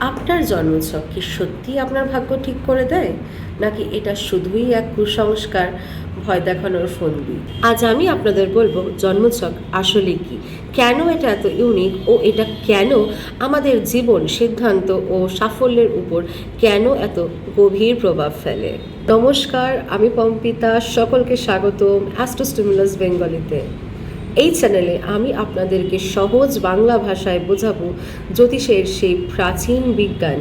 আপনার জন্মছক কি সত্যি আপনার ভাগ্য ঠিক করে দেয়? নাকি এটা শুধুই এক কুসংস্কার? ভয় দেখানোর ফন্দি। আজ আমি আপনাদের বলব, জন্মছক আসলে কি? কেন এটা এত ইউনিক ও এটা কেন আমাদের জীবন, সিদ্ধান্ত ও সাফল্যের উপর কেন এত গভীর প্রভাব ফেলে? নমস্কার, আমি পম্পিতা, সকলকে স্বাগতম অ্যাস্ট্রোস্টিমুলাস বেঙ্গলিতে এই চ্যানেলে আমি আপনাদেরকে সহজ বাংলা ভাষায় বোঝাবো জ্যোতিষের সেই প্রাচীন বিজ্ঞান,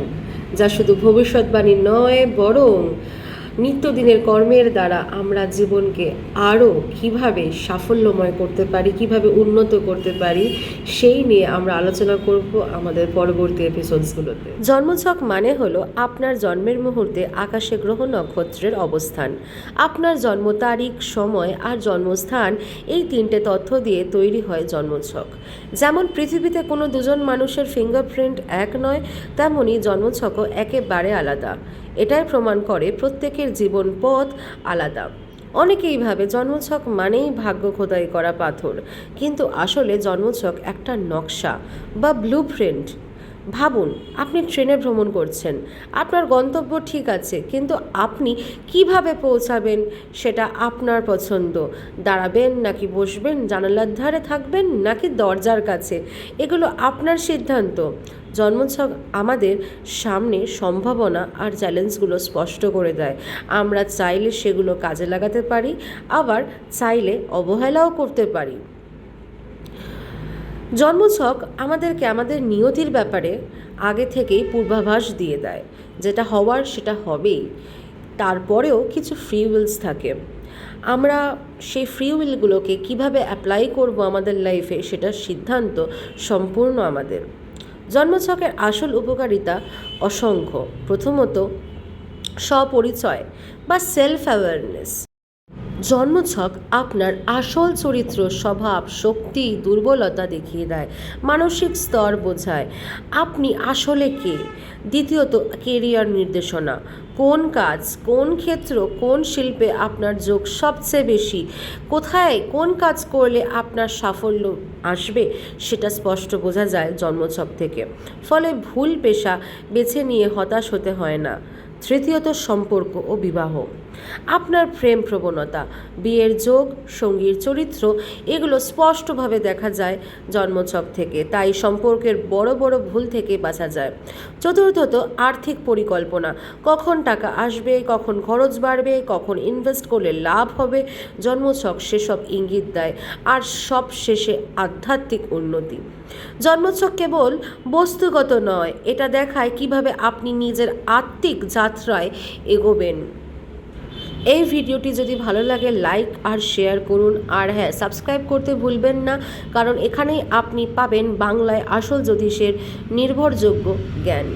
যা শুধু ভবিষ্যৎবাণী নয়, বরং নিত্যদিনের কর্মের দ্বারা আমরা জীবনকে আরও কীভাবে সাফল্যময় করতে পারি, কীভাবে উন্নত করতে পারি, সেই নিয়ে আমরা আলোচনা করব আমাদের পরবর্তী এপিসোডসগুলোতে জন্মছক মানে হলো আপনার জন্মের মুহূর্তে আকাশে গ্রহ নক্ষত্রের অবস্থান। আপনার জন্ম তারিখ, সময় আর জন্মস্থান এই তিনটে তথ্য দিয়ে তৈরি হয় জন্মছক। যেমন পৃথিবীতে কোনো দুজন মানুষের ফিঙ্গারপ্রিন্ট এক নয় তেমনই জন্মছকও একেবারে আলাদা। এটাই প্রমাণ করে প্রত্যেকের জীবন পথ আলাদা। অনেকেই ভাবে জন্মছক মানেই ভাগ্য খোদাই করা পাথর। কিন্তু আসলে জন্মছক একটা নকশা বা ব্লু প্রিন্ট ভাবুন, আপনি ট্রেনে ভ্রমণ করছেন, আপনার গন্তব্য ঠিক আছে, কিন্তু আপনি কীভাবে পৌঁছাবেন সেটা আপনার পছন্দ? দাঁড়াবেন নাকি বসবেন, জানালার ধারে থাকবেন নাকি দরজার কাছে? এগুলো আপনার সিদ্ধান্ত। জন্মছক আমাদের সামনে সম্ভাবনা আর চ্যালেঞ্জগুলো স্পষ্ট করে দেয়। আমরা চাইলে সেগুলো কাজে লাগাতে পারি, আবার চাইলে অবহেলাও করতে পারি। জন্মছক আমাদেরকে আমাদের নিয়তির ব্যাপারে আগে থেকেই পূর্বাভাস দিয়ে দেয়। যেটা হওয়ার সেটা হবেই। তারপরেও কিছু ফ্রি উইলস থাকে। আমরা সেই ফ্রি উইলগুলোকে কীভাবে অ্যাপ্লাই করব আমাদের লাইফে সেটার সিদ্ধান্ত সম্পূর্ণ আমাদের। জন্মছকের আসল উপকারিতা অসংখ্য। প্রথমত স্বপরিচয় বা সেলফ অ্যাওয়ারনেস জন্মছক আপনার আসল চরিত্র, স্বভাব, শক্তি, দুর্বলতা দেখিয়ে দেয়, মানসিক স্তর বোঝায়। আপনি আসলে কে? দ্বিতীয়ত কেরিয়ার নির্দেশনা। কোন কাজ, কোন ক্ষেত্র, কোন শিল্পে আপনার যোগ সবচেয়ে বেশি? কোথায়, কোন কাজ করলে আপনার সাফল্য আসবে? সেটা স্পষ্ট বোঝা যায় জন্মছক থেকে। ফলে ভুল পেশা বেছে নিয়ে হতাশ হতে হয় না। তৃতীয়ত সম্পর্ক ও বিবাহ। আপনার প্রেম প্রবণতা, বিয়ের যোগ, সঙ্গীর চরিত্র, এগুলো স্পষ্টভাবে দেখা যায় জন্মছক থেকে। তাই সম্পর্কের বড় বড় ভুল থেকে বাঁচা যায়। চতুর্থত, আর্থিক পরিকল্পনা। কখন টাকা আসবে, কখন খরচ বাড়বে, কখন ইনভেস্ট করলে লাভ হবে, জন্মছক সেসব ইঙ্গিত দেয়। আর সব শেষে আধ্যাত্মিক উন্নতি। জন্মছক কেবল বস্তুগত নয়, এটা দেখায় কীভাবে আপনি নিজের আত্মিক যাত্রায় এগোবেন। এই ভিডিওটি যদি ভালো লাগে, লাইক আর শেয়ার করুন। আর হ্যাঁ সাবস্ক্রাইব করতে ভুলবেন না, কারণ এখানেই আপনি পাবেন বাংলায় আসল জ্যোতিষের নির্ভরযোগ্য জ্ঞান।